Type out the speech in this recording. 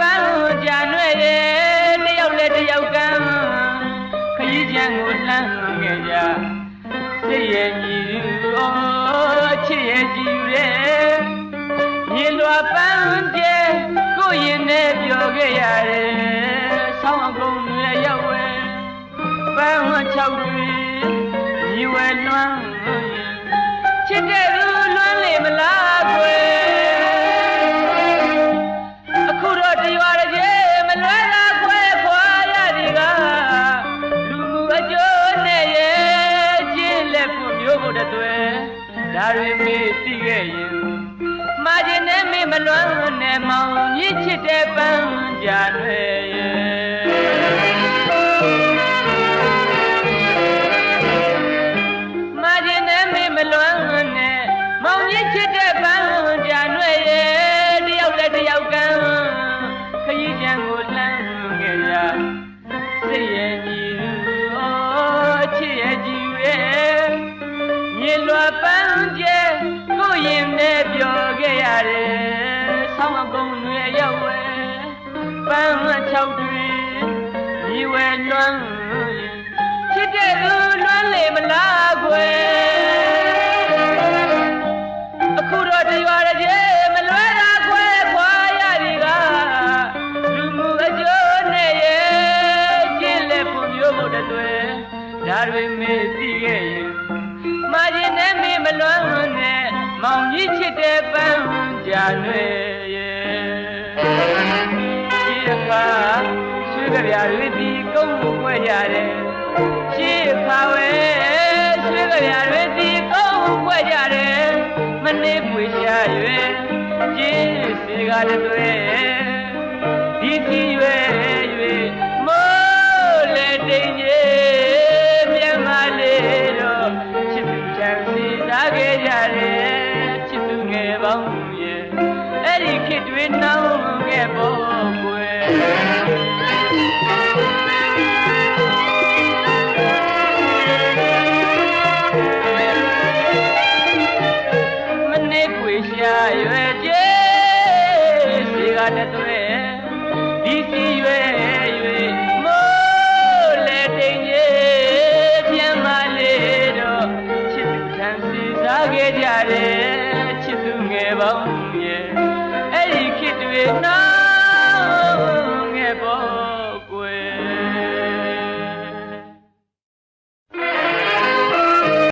ပန်းကြံရွဲ့ရဲ့တယောက်လဲတယောက်ကန်းခရီးချမ်းကိုလှမ်းခဲ့ကြစိတ်ရဲ့ကြည်ယူအချစ်ရဲ့ကြည်ယူရဲ့မြေလွာပန်းကျဲကိုရင်နဲ့ပြောခဲ့ရတယ်ဆောင်းအကုန်လည်းရောက်ဝဲပန်းဝချောက်တွေမြွယ်လွမ်းချစ်တဲ့သူလွမ်းလေမလား ဒါတွေမေးသိခဲ့ရင်မာခြင်းနဲ့မေးမလွမ်းနဲ့မောင်ညစ်ချစ်တဲ့ပန်းကြွယ် တယ်ဆောင်းအကုန်းတွေရောက်ဝဲပန်းချောက်တွေညီဝဲလွမ်းချစ်တဲ့လူလွမ်းလေမလားကွယ်အခုတော့တရွာတည်းမလွဲတာခွဲခွာရဒီကလူမှုအကျိုးနဲ့ရဲ့ကျင်းလက်ဖို့မျိုးဖို့တည်းဒါတွေမေးသိခဲ့ရင်မာရင်နဲ့မေးမလွမ်းနဲ့မောင်ကြီးချစ်တဲ့ပန်း ရာနှဲ့ရေဒီအခါရှိကြရာဝိသီကုန်းကိုွဲရတယ်ရှိအခါဝဲရှိကြရာဝိသီကုန်းကိုွဲရတယ်မနေပွေရှာ၍ကျေးစီကလည်းတွေ့ဒီကြည့်၍ တွေတောင်းရဲ့ပေါ်ကွယ်မနေ့ကွယ်ရှာရွယ်ကျဲစီကတည်းကဒီစီရွယ်ရွယ်မိုးလေတိမ်ရဲ့ပြန်မလေးတော့ချစ်သူထံစီစားခဲ့ကြတယ်ချစ်သူငယ်ပေါင်း No.